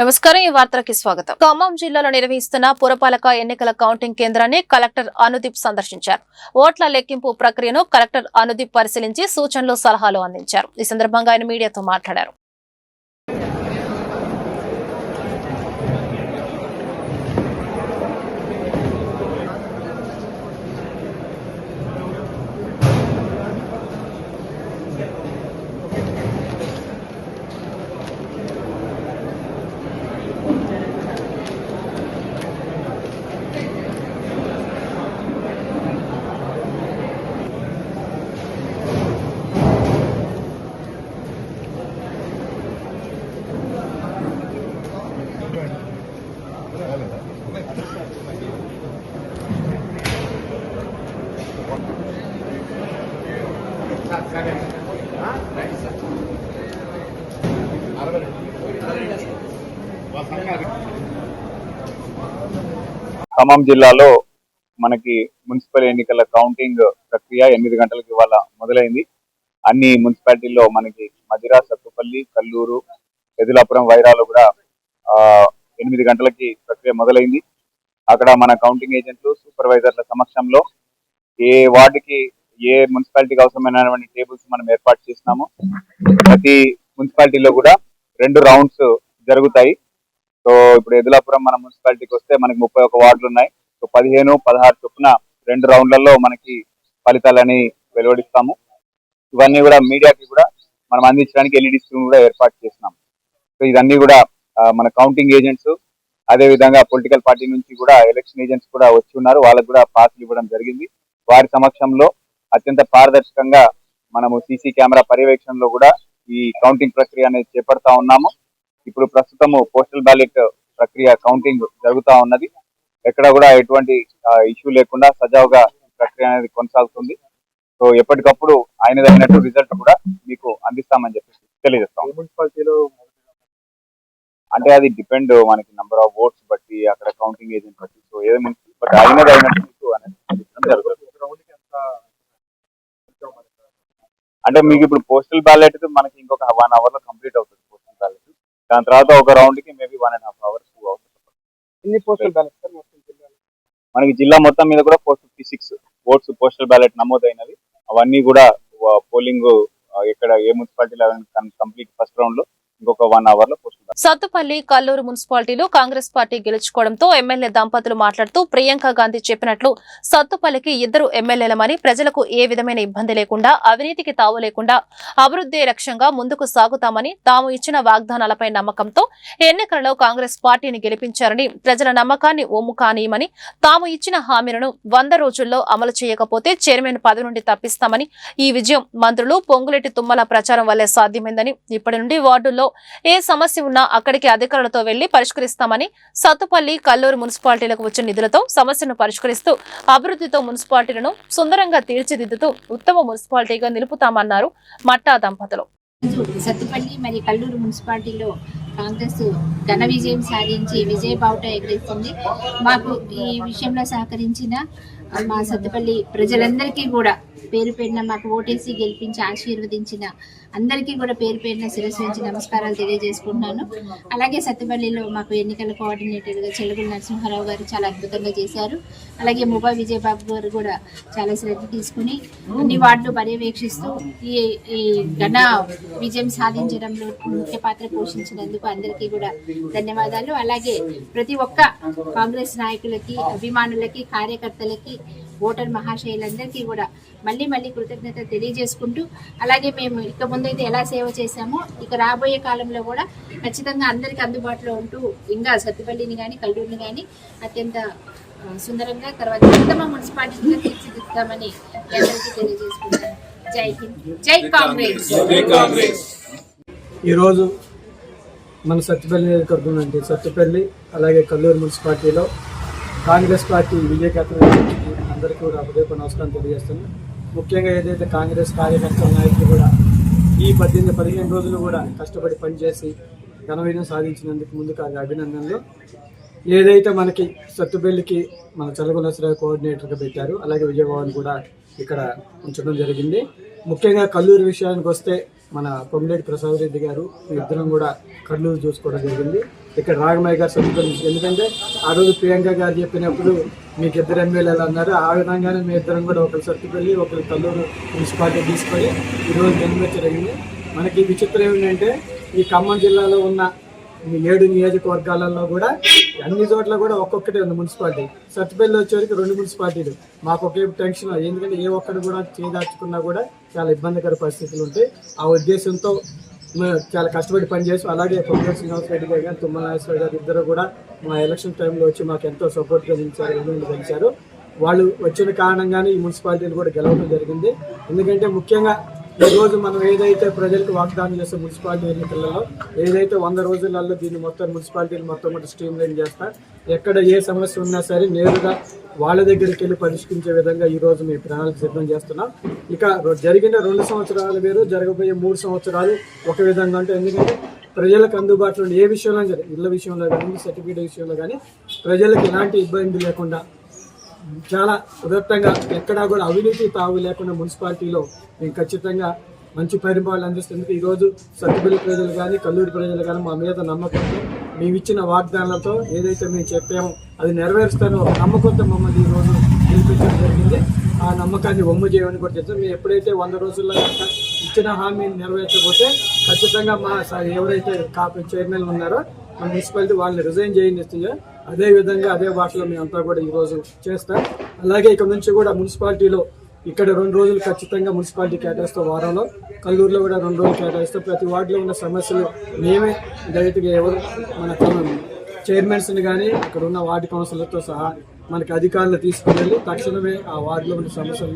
నమస్కారం ఈ వార్తలకి స్వాగతం. ఖమ్మం జిల్లాలో నిర్వహిస్తున్న పురపాలక ఎన్నికల కౌంటింగ్ కేంద్రాన్ని కలెక్టర్ అనుదీప్ సందర్శించారు. ఓట్ల లెక్కింపు ప్రక్రియను కలెక్టర్ అనుదీప్ పరిశీలించి సూచనలు సలహాలు అందించారు. ఈ సందర్భంగా ఆయన మీడియాతో మాట్లాడారు. ఖమ్మం జిల్లాలో మనకి మున్సిపల్ ఎన్నికల కౌంటింగ్ ప్రక్రియ ఎనిమిది గంటలకు ఇవాళ మొదలైంది. అన్ని మున్సిపాలిటీల్లో మనకి మదిరా సత్తుపల్లి కల్లూరు ఎదులాపురం వైరాలో కూడా ఎనిమిది గంటలకి ప్రక్రియ మొదలైంది. అక్కడ మన కౌంటింగ్ ఏజెంట్లు సూపర్వైజర్ల సమక్షంలో ఏ వార్డుకి ఏ మున్సిపాలిటీకి అవసరమైనటువంటి టేబుల్స్ మనం ఏర్పాటు చేసినాము ప్రతి మున్సిపాలిటీలో కూడా రెండు రౌండ్స్ జరుగుతాయి. సో ఇప్పుడు ఎదులాపురం మన మున్సిపాలిటీకి వస్తే మనకి ముప్పై ఒక వార్డులు ఉన్నాయి. సో పదిహేను పదహారు చొప్పున రెండు రౌండ్లలో మనకి ఫలితాలని వెలువడిస్తాము. ఇవన్నీ కూడా మీడియాకి కూడా మనం అందించడానికి ఎల్ఈడి స్క్రీన్ కూడా ఏర్పాటు చేసినాం. సో ఇవన్నీ కూడా మన కౌంటింగ్ ఏజెంట్స్ అదే విధంగా పొలిటికల్ పార్టీ నుంచి కూడా ఎలక్షన్ ఏజెంట్స్ కూడా వచ్చి ఉన్నారు. వాళ్ళకు కూడా పాసులు ఇవ్వడం జరిగింది. వారి సమక్షంలో అత్యంత పారదర్శకంగా మనము సీసీ కెమెరా పర్యవేక్షణలో కూడా ఈ కౌంటింగ్ ప్రక్రియ అనేది చేపడతా ఉన్నాము. ఇప్పుడు ప్రస్తుతము పోస్టల్ బ్యాలెట్ ప్రక్రియ కౌంటింగ్ జరుగుతా ఉన్నది. ఎక్కడ కూడా ఎటువంటి ఇష్యూ లేకుండా సజావుగా ప్రక్రియ అనేది కొనసాగుతుంది. సో ఎప్పటికప్పుడు ఆయనదైనట్టు రిజల్ట్ కూడా మీకు అందిస్తామని చెప్పేసి తెలియజేస్తాం. అంటే అది డిపెండ్ మనకి నంబర్ ఆఫ్ ఓట్స్ బట్టి అక్కడ కౌంటింగ్ ఏజెంట్ బట్టి సో ఏదో బట్ మీకు అనేది జరుగుతుంది. మనకి అంటే మీకు ఇప్పుడు పోస్టల్ బ్యాలెట్ మనకి ఇంకొక వన్ అవర్లో కంప్లీట్ అవుతుంది. దాని తర్వాత ఒక రౌండ్కి maybe one and half hours two hours ఎన్ని పోస్టల్ బ్యాలెట్ సార్ మొత్తం జిల్లాలో? మనకి జిల్లా మొత్తం మీద కూడా four fifty six votes postal ballot నమోదైనవి. అవన్నీ కూడా పోలింగ్ ఎక్కడ ఏ మున్సిపాలిటీలో కంప్లీట్ ఫస్ట్ రౌండ్లో ఇంకొక వన్ అవర్లో పోస్టల్ బ్యాలెట్ సత్తుపల్లి కల్లూరు మున్సిపాలిటీలో కాంగ్రెస్ పార్టీ గెలుచుకోవడంతో ఎమ్మెల్యే దంపతులు మాట్లాడుతూ ప్రియాంక గాంధీ చెప్పినట్లు సత్తుపల్లికి ఇద్దరు ఎమ్మెల్యేలమని ప్రజలకు ఏ విధమైన ఇబ్బంది లేకుండా అవినీతికి తావు లేకుండా అభివృద్ధి లక్ష్యంగా ముందుకు సాగుతామని తాము ఇచ్చిన వాగ్దానాలపై నమ్మకంతో ఎన్నికలలో కాంగ్రెస్ పార్టీని గెలిపించారని ప్రజల నమ్మకాన్ని ఒమ్ము కానీయమని తాము ఇచ్చిన హామీలను వంద రోజుల్లో అమలు చేయకపోతే చైర్మన్ పదవి నుండి తప్పిస్తామని ఈ విజయం మంత్రులు పొంగులెట్టి తుమ్మల ప్రచారం వల్లే సాధ్యమైందని ఇప్పటి నుండి వార్డుల్లో ఏ సమస్య ఉన్నా అక్కడికి అధికారులతో వెళ్ళి పరిష్కరిస్తామని సత్తుపల్లి కల్లూరు మున్సిపాలిటీలకు వచ్చిన నిధులతో సమస్యను పరిష్కరిస్తూ అభివృద్ధితో మున్సిపాలిటీలను సుందరంగా తీర్చిదిద్దుతూ ఉత్తమ మున్సిపాలిటీగా నిలుపుతామన్నారు మట్టా దంపతులు. సత్తుపల్లి మరియు కల్లూరు మున్సిపాలిటీలో కాంగ్రెస్ ఘన విజయం సాధించి విజయ బావుట ఎగరేస్తుంది మాకు ఈ విషయంలో సహకరించిన మా సత్తుపల్లి ప్రజలందరికీ కూడా పేరు పేరున మాకు ఓటేసి గెలిపించి ఆశీర్వదించిన అందరికీ కూడా పేరు పేరున శిరస్సు నుంచి నమస్కారాలు తెలియజేసుకుంటున్నాను. అలాగే సత్తుపల్లిలో మాకు ఎన్నికల కోఆర్డినేటర్గా చెలుగుల నరసింహారావు గారు చాలా అద్భుతంగా చేశారు. అలాగే ముబా విజయబాబు గారు కూడా చాలా శ్రద్ధ తీసుకుని అన్ని వార్డులు పర్యవేక్షిస్తూ ఈ ఈ ఘన విజయం సాధించడంలో ముఖ్య పాత్ర పోషించినందుకు అందరికీ కూడా ధన్యవాదాలు. అలాగే ప్రతి ఒక్క కాంగ్రెస్ నాయకులకి అభిమానులకి కార్యకర్తలకి ఓటర్ మహాశయులందరికీ కూడా మళ్ళీ మళ్ళీ కృతజ్ఞత తెలియజేసుకుంటూ అలాగే మేము ఇక ముందైతే ఎలా సేవ చేశామో ఇక రాబోయే కాలంలో కూడా ఖచ్చితంగా అందరికీ అందుబాటులో ఉంటూ ఇంకా సత్తుపల్లిని కానీ కల్లూరుని కానీ అత్యంత సుందరంగా తర్వాత ఉత్తమ మున్సిపాలిటీగా తీర్చిదిద్దామని అందరికీ తెలియజేసుకుంటాను జై హింద్. జై కాంగ్రెస్. ఈరోజు మన సత్తుపల్లి నియోజకవర్గం నుండి సత్తుపల్లి అలాగే కల్లూరు మున్సిపాలిటీలో కాంగ్రెస్ పార్టీ విజయకేతనం అందరికీ కూడా హృదయపూర్వక నమస్కారం తెలియజేస్తున్నాను ముఖ్యంగా ఏదైతే కాంగ్రెస్ కార్యకర్తల నాయకులు కూడా ఈ పద్దెనిమిది పదిహేను రోజులు కూడా కష్టపడి పనిచేసి ఘన విజయం సాధించినందుకు ముందుకు అభినందనలు. ఏదైతే మనకి సత్తుపల్లికి మన చలగొలసరావు కోఆర్డినేటర్గా పెట్టారు అలాగే విజయభవన్ కూడా ఇక్కడ ఉంచడం జరిగింది. ముఖ్యంగా కల్లూరు విషయానికి వస్తే మన పొమ్మిరెడ్డి ప్రసాద్ రెడ్డి గారు మీ ఇద్దరం కూడా కల్లూరు చూసుకోవడం జరిగింది. ఇక్కడ రాగమయ్య గారు సభ్యులు ఎందుకంటే ఆ రోజు ప్రియాంక గారు చెప్పినప్పుడు మీకు ఇద్దరు ఎమ్మెల్యేలు అన్నారు. ఆ విధంగానే మీ ఇద్దరం కూడా ఒకరు సత్తుపల్లి ఒకరు తల్లూరు మున్సిపాలిటీ తీసుకొని ఈరోజు జన్మ జరిగింది. మనకి విచిత్రం ఏంటంటే ఈ ఖమ్మం జిల్లాలో ఉన్న ఏడు నియోజకవర్గాలలో కూడా అన్ని చోట్ల కూడా ఒక్కొక్కటే ఉంది మున్సిపాలిటీ. సత్తుపల్లి వచ్చేవరకు రెండు మున్సిపాలిటీలు. మాకు ఒకే టెన్షన్ ఎందుకంటే ఏ ఒక్కరు కూడా చేదార్చుకున్నా కూడా చాలా ఇబ్బందికర పరిస్థితులు ఉంటాయి. ఆ ఉద్దేశంతో చాలా కష్టపడి పనిచేసి అలాగే పొంగల్ శ్రీనివాస్ రెడ్డి గారు కానీ తుమ్మల నాగేశ్వర గారు ఇద్దరు కూడా మా ఎలక్షన్ టైంలో వచ్చి మాకు ఎంతో సపోర్ట్ కలిగించారు ఎన్నికలు వాళ్ళు వచ్చిన కారణంగానే ఈ మున్సిపాలిటీలు కూడా గెలవడం జరిగింది. ఎందుకంటే ముఖ్యంగా ఈరోజు మనం ఏదైతే ప్రజలకు వాగ్దానం చేస్తే మున్సిపాలిటీ ఎన్నికలలో ఏదైతే వంద రోజులలో దీన్ని మొత్తం మున్సిపాలిటీలు మొత్తం కూడా స్ట్రీమ్ లైన్ చేస్తా ఎక్కడ ఏ సమస్య ఉన్నా సరే నేరుగా వాళ్ళ దగ్గరికి వెళ్ళి పరిష్కరించే విధంగా ఈరోజు మీ మేము ప్రణాళిక సిద్ధం చేస్తున్నాం. ఇక జరిగిన రెండు సంవత్సరాలు వేరు జరగబోయే మూడు సంవత్సరాలు ఒక విధంగా అంటే ఎందుకంటే ప్రజలకు అందుబాటులో ఉండే ఏ విషయంలో సరే ఇళ్ళ విషయంలో కానీ సర్టిఫికేట్ విషయంలో కానీ ప్రజలకు ఎలాంటి ఇబ్బంది లేకుండా చాలా ఉదత్తంగా ఎక్కడా కూడా అవినీతి తావు లేకుండా మున్సిపాలిటీలో మేము ఖచ్చితంగా మంచి పరిపాలన అందిస్తుంది ఈరోజు సత్తుపల్లి ప్రజలు కానీ కల్లూరు ప్రజలు కానీ మా మీద నమ్మకంతో మేము ఇచ్చిన వాగ్దానాలతో ఏదైతే మేము చెప్పామో అది నెరవేరుస్తానో నమ్మకంతో మమ్మల్ని ఈరోజు గెలిపించడం జరిగింది. ఆ నమ్మకాన్ని ఒమ్ము చేయమని కూడా చెప్తాం. మేము ఎప్పుడైతే వంద రోజుల్లో ఇచ్చిన హామీని నెరవేర్చకపోతే ఖచ్చితంగా మా ఎవరైతే కాపీ చైర్మన్ ఉన్నారో మన మున్సిపాలిటీ వాళ్ళని రిజైన్ చేయనిస్తుందో అదే విధంగా అదే భాషలో మేమంతా కూడా ఈరోజు చేస్తాం. అలాగే ఇక నుంచి కూడా మున్సిపాలిటీలో ఇక్కడ రెండు రోజులు ఖచ్చితంగా మున్సిపాలిటీ కేటాయిస్తాం వారంలో. కల్లూరులో కూడా రెండు రోజులు కేటాయిస్తాం. ప్రతి వార్డులో ఉన్న సమస్యలు మేమే డైరెక్ట్గా ఎవరు మన చైర్మన్స్ని కానీ అక్కడ ఉన్న వార్డు కౌన్సిలర్తో సహా మనకి అధికారులు తీసుకువెళ్ళి తక్షణమే ఆ వార్డులో ఉన్న సమస్యలు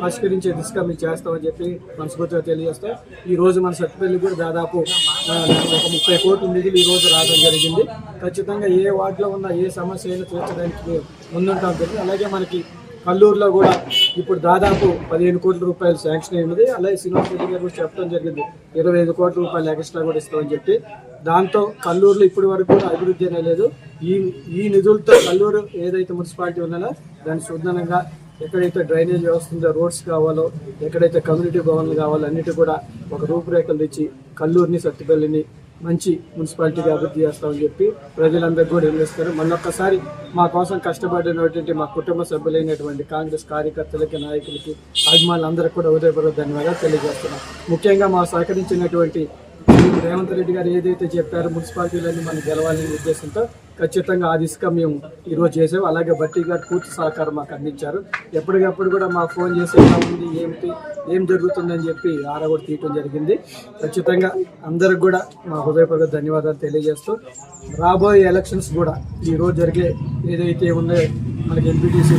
పరిష్కరించే దిశగా మేము చేస్తామని చెప్పి మనస్ఫూర్తిగా తెలియజేస్తాం ఈ రోజు మన సత్తుపల్లి కూడా దాదాపు ఒక ముప్పై కోట్ల నిధులు ఈ రోజు రావడం జరిగింది. ఖచ్చితంగా ఏ వార్డులో ఉన్న ఏ సమస్య అయినా తీర్చడానికి ముందుంటాం జరిగింది అలాగే మనకి కల్లూరులో కూడా ఇప్పుడు దాదాపు పదిహేను కోట్ల రూపాయలు శాంక్షన్ అయినది అలాగే శ్రీనివాస్ రెడ్డి గారు కూడా చెప్పడం జరిగింది ఇరవై ఐదు కోట్ల రూపాయలు ఎక్స్ట్రా కూడా ఇస్తామని చెప్పి. దాంతో కల్లూరులో ఇప్పటి వరకు కూడా అభివృద్ధి అనేది ఈ ఈ నిధులతో కల్లూరు ఏదైతే మున్సిపాలిటీ ఉన్నదో దాన్ని శుద్ధంగా ఎక్కడైతే డ్రైనేజ్ వ్యవస్థ ఉందో రోడ్స్ కావాలో ఎక్కడైతే కమ్యూనిటీ భవన్లు కావాలో అన్నిటి కూడా ఒక రూపురేఖలు తెచ్చి కల్లూరుని సత్తుపల్లిని మంచి మున్సిపాలిటీగా అభివృద్ధి చేస్తామని చెప్పి ప్రజలందరికీ కూడా నిర్ణయిస్తారు మళ్ళొక్కసారి మా కోసం కష్టపడినటువంటి మా కుటుంబ సభ్యులైనటువంటి కాంగ్రెస్ కార్యకర్తలకి నాయకులకి అభిమానులందరికీ కూడా ఉదయపూర్వక ధన్యవాదాలు తెలియజేస్తున్నాం. ముఖ్యంగా మా సహకరించినటువంటి రేవంత్ రెడ్డి గారు ఏదైతే చెప్పారో మున్సిపాలిటీలన్నీ మనం గెలవాలనే ఉద్దేశంతో ఖచ్చితంగా ఆ దిశగా మేము ఈరోజు చేసాం. అలాగే బట్టి గారు పూర్తి సహకారం మాకు అందించారు. ఎప్పటికప్పుడు కూడా మాకు ఫోన్ చేసి ఎలా ఉంది ఏమిటి ఏం జరుగుతుందని చెప్పి ఆరా కూడా తీయటం జరిగింది. ఖచ్చితంగా అందరికి కూడా మా హృదయపూర్వక ధన్యవాదాలు తెలియజేస్తూ రాబోయే ఎలక్షన్స్ కూడా ఈరోజు జరిగే ఏదైతే ఉందో మనకి ఎంపీటీసీ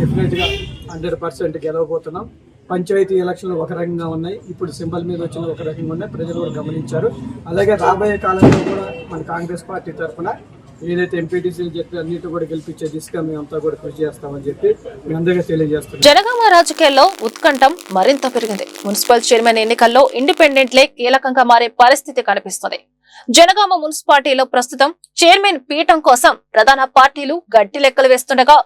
డెఫినెట్గా హండ్రెడ్ పర్సెంట్ గెలవబోతున్నాం. పంచాయతీ ఎలక్షన్లు ఒక రకంగా ఉన్నాయి. ఇప్పుడు సింబల్ మీద వచ్చిన ఒక రకంగా ఉన్నాయి. ప్రజలు కూడా గమనించారు. అలాగే రాబోయే కాలంలో కూడా మన కాంగ్రెస్ పార్టీ తరఫున ఏదైతే ఎంపీటీసీలు చెప్పి అన్నిటి కూడా గెలిపించే దిశగా మేమంతా కూడా కృషి చేస్తామని చెప్పి మీ అందరికీ తెలియజేస్తాం జనగామ రాజకీయాల్లో ఉత్కంఠం మరింత పెరిగింది. మున్సిపల్ చైర్మన్ ఎన్నికల్లో ఇండిపెండెంట్లే కీలకంగా మారే పరిస్థితి కనిపిస్తుంది. జనగామ మున్సిపాలిటీలో ప్రస్తుతం చైర్మన్ పీఠం కోసం ప్రధాన పార్టీలు గట్టి లెక్కలు వేస్తుండగా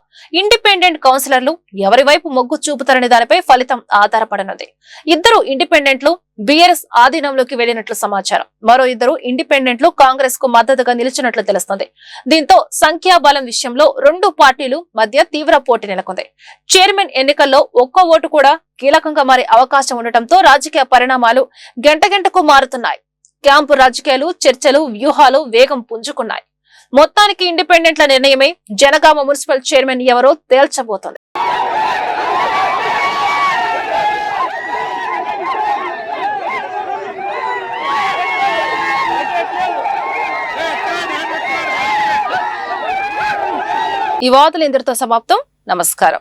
ఇండిపెండెంట్ కౌన్సిలర్లు ఎవరి వైపు మొగ్గు చూపుతారనే దానిపై ఫలితం ఆధారపడనుంది. ఇద్దరు ఇండిపెండెంట్లు బీఆర్ఎస్ ఆధీనంలోకి వెళ్ళినట్లు సమాచారం. మరో ఇద్దరు ఇండిపెండెంట్లు కాంగ్రెస్కు మద్దతుగా నిలిచినట్లు తెలుస్తుంది. దీంతో సంఖ్యాబలం విషయంలో రెండు పార్టీలు మధ్య తీవ్ర పోటీ నెలకొంది. చైర్మన్ ఎన్నికల్లో ఒక్కో ఓటు కూడా కీలకంగా మారే అవకాశం ఉండటంతో రాజకీయ పరిణామాలు గంట గంటకు మారుతున్నాయి. క్యాంపు రాజకీయాలు చర్చలు వ్యూహాలు వేగం పుంజుకున్నాయి. మొత్తానికి ఇండిపెండెంట్ల నిర్ణయమే జనగామ మున్సిపల్ చైర్మన్ ఎవరో తేల్చబోతోంది. ఈ వార్తలు ఇందరితో సమాప్తం. నమస్కారం.